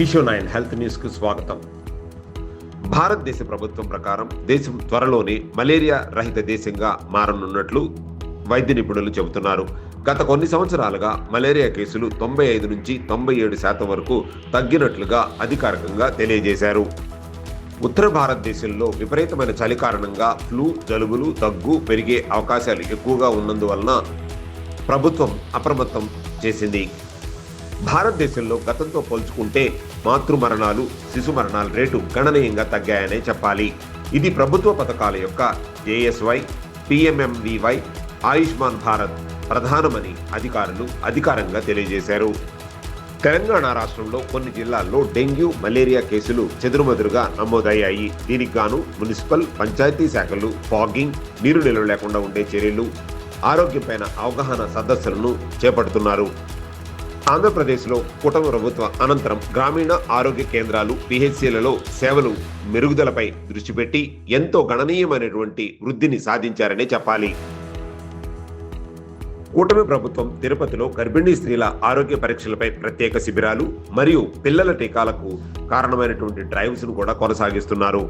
Kishore nine health న్యూస్కు స్వాగతం. భారతదేశ ప్రభుత్వం ప్రకారం దేశం త్వరలోనే మలేరియా రహిత దేశంగా మారనున్నట్లు వైద్య నిపుణులు చెబుతున్నారు. గత కొన్ని సంవత్సరాలుగా మలేరియా కేసులు తొంభై ఐదు నుంచి తొంభై ఏడు శాతం వరకు తగ్గినట్లుగా అధికారికంగా తెలియజేశారు. ఉత్తర భారతదేశంలో విపరీతమైన చలి కారణంగా ఫ్లూ జలుబులు దగ్గు పెరిగే అవకాశాలు ఎక్కువగా ఉన్నందువలన ప్రభుత్వం అప్రమత్తం చేసింది. భారతదేశంలో గతంతో పోల్చుకుంటే మాతృ మరణాలు శిశు మరణాల రేటు గణనీయంగా తగ్గాయనే చెప్పాలి. ఇది ప్రభుత్వ పథకాల యొక్క ఏఎస్వై పిఎంఎంవివై ఆయుష్మాన్ భారత్ ప్రధానమని అధికారులు అధికారంగా తెలియజేశారు. తెలంగాణ రాష్ట్రంలో కొన్ని జిల్లాల్లో డెంగ్యూ మలేరియా కేసులు చెదురుమదురుగా నమోదయ్యాయి. దీనికి గాను మున్సిపల్ పంచాయతీ శాఖలు ఫాగింగ్ నీరు నిల్వ లేకుండా ఉండే చర్యలు ఆరోగ్యంపైన అవగాహన సదస్సులను చేపడుతున్నారు. ఆంధ్రప్రదేశ్లో కూటమి ప్రభుత్వ అనంతరం గ్రామీణ ఆరోగ్య కేంద్రాలు పిహెచ్సిలలో సేవలు మెరుగుదలపై దృష్టి పెట్టి ఎంతో గణనీయమైనటువంటి వృద్ధిని సాధించారనే చెప్పాలి. కూటమి ప్రభుత్వం తిరుపతిలో గర్భిణీ స్త్రీల ఆరోగ్య పరీక్షలపై ప్రత్యేక శిబిరాలు మరియు పిల్లల టీకాలకు కారణమైనటువంటి డ్రైవ్స్ను కూడా కొనసాగిస్తున్నారు.